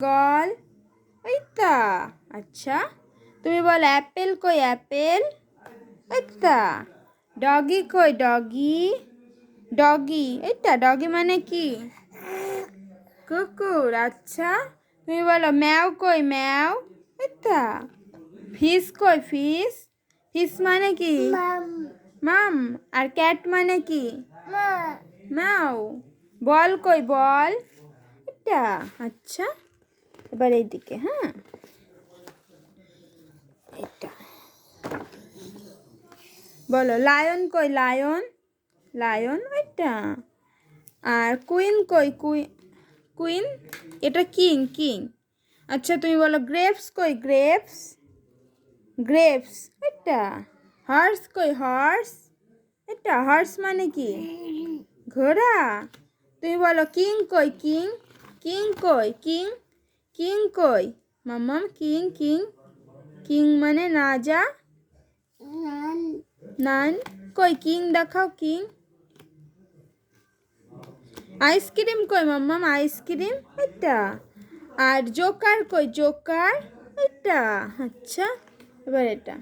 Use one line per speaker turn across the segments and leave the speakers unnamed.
গল ওই তা আচ্ছা। তুমি বলো অ্যাপেল কই অ্যাপেল? ওই তা। ডগি কই ডগি? ডগি এইটা ডগি মানে কি? কুকুর আচ্ছা। তুমি বলো ম্যাও কই ম্যাও? এটা ফিস কই ফিস? ফিস মানে কি? মাম। আর ক্যাট মানে কি? ম্যাও বল কই বল। এটা আচ্ছা। এবার এইদিকে হ্যাঁ? এটা বলো, লায়ন কই? লায়ন? লায়ন ওইটা? আর কুইন কই? Queen queen? এটা কিং কিং। আচ্ছা তুমি বলো, গ্রেপস কই? গ্রেপস? গ্রেপস এটা হর্স কই? হর্স? এটা, হর্স মানে কি? ঘোড়া। তুমি বলো, কিং কই? কিং? কিং কই? কিং? কিং কই? মাম্মাম কিং কিং কিং মানে না যা নান? কই কিং দেখাও কিং। আইসক্রিম কই মাম্মাম আইসক্রিম? এটা। আর জোকার কই জোকার? এটা। আচ্ছা এবার এটা।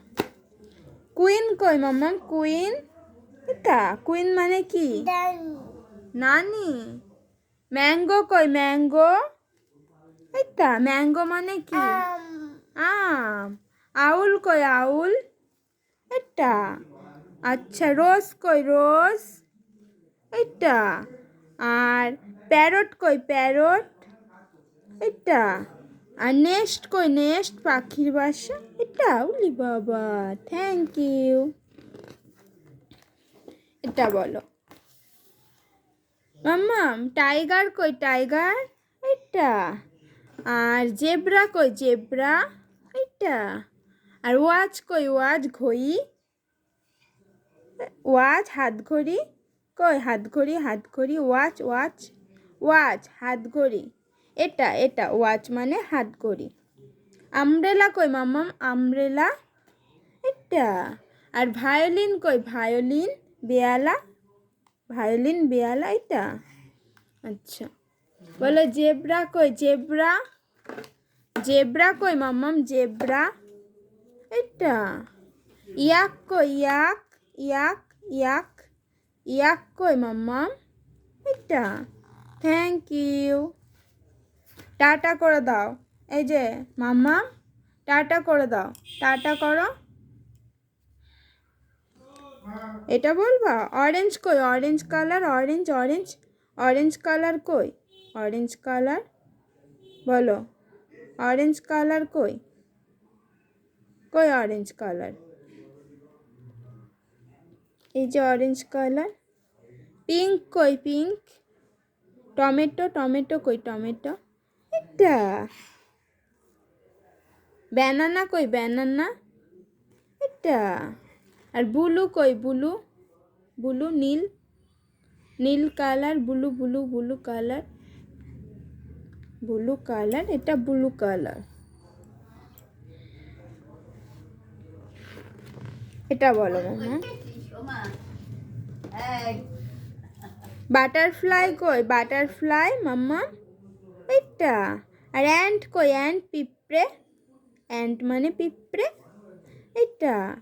কুইন কই মাম্মাম কুইন? এটা কুইন মানে কি? নানি। ম্যাঙ্গো কই ম্যাঙ্গো? এটা ম্যাঙ্গো মানে কি? আম। আউল কই আউল? এটা আচ্ছা রোজ কই রোজ? এটা আর প্যারট কই প্যারট? এটা আর নেস্ট কই নেস্ট পাখির বাসা? এটা উলি বাবা থ্যাংক ইউ এটা বলো। মাম্মাম টাইগার কই টাইগার এটা আর জেব্রা কই? জেব্রা? এটা আর ওয়াচ কই? ওয়াচ ঘড়ি? ওয়াচ হাত ঘড়ি কই? হাত ঘড়ি হাত ঘড়ি ওয়াচ ওয়াচ ওয়াচ হাত ঘড়ি এটা এটা ওয়াচ মানে হাত ঘড়ি আমব্রেলা কই মাম্মাম আমব্রেলা? এটা আর ভায়োলিন কই? ভায়োলিন বেয়ালা? ভায়োলিন বেয়ালা এটা আচ্ছা। বলো জেব্রা কই? জেব্রা? জেব্রা কই মাম্মাম? জেব্রা। এটা ইয়াক কই? ইয়াক ইয়াক ইয়াক ইয়াক কই মাম্মাম? এটা থ্যাংক ইউ টাটা করে দাও। এই যে মাম্মাম, টাটা করে দাও। টাটা করো। এটা বলবা? অরেঞ্জ কই? Orange colour orange orange orange colour কই? অরেঞ্জ কালার বলো। অরেঞ্জ কালার কই কই অরেঞ্জ কালার এই যে অরেঞ্জ কালার পিঙ্ক কই পিঙ্ক টমেটো টমেটো কই টমেটো এটা ব্যানানা কই ব্যানানা এটা আর ব্লু কই ব্লু ব্লু নীল নীল colour blue blue blue colour blue colour এটা ব্লু কালার এটা বলো বাটারফ্লাই কই? বাটারফ্লাই মাম্মা এটা আর অ্যান্ট কই? অ্যান্ট পিঁপড়ে। অ্যান্ট মানে পিঁপড়ে। এটা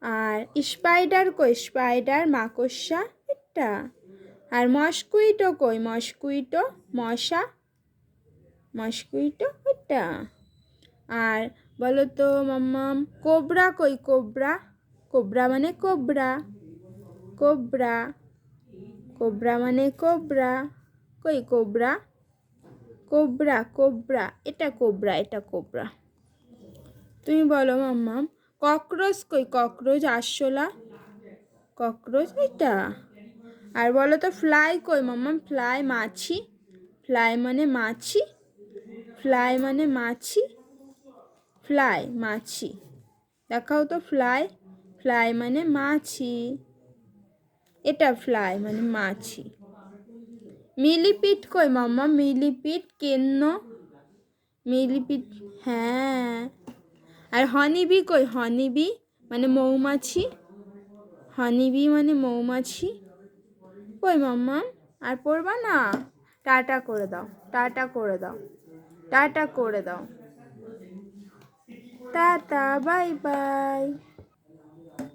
আর স্পাইডার কই? স্পাইডার মাকড়সা। এটা আর মস্কুইটো কই? মস্কুইটো মশা। মস্কুইটো এটা আর বলো তো মাম্মাম কোবরা কই? কোবরা? কোবরা মানে কোবরা। কোবরা। কোবরা মানে কোবরা। কই কোবরা? Cobra cobra. এটা কোবরা এটা কোবরা। তুমি বলো মাম্মাম ককরোচ কই? ককরোচ, আরশোলা? ককরোচ এটা আর বলো তো ফ্লাই কই মাম্মাম ফ্লাই মাছি। ফ্লাই মানে মাছি। ফ্লাই মানে মাছি? ফ্লাই মাছি। দেখাও তো ফ্লাই ফ্লাই মানে মাছি। এটা ফ্লাই মানে মাছি। মিলিপিট কই মাম্মা? মিলিপিট কেন্ন? মিলিপিট হ্যাঁ। আর হনিবি কই? হনিবি মানে মৌমাছি। হনিবি মানে মৌমাছি। কই মাম্মা? আর পড়বা না? টাটা করে দাও, টাটা করে দাও। টাটা করে দাও। টাটা বাই বাই।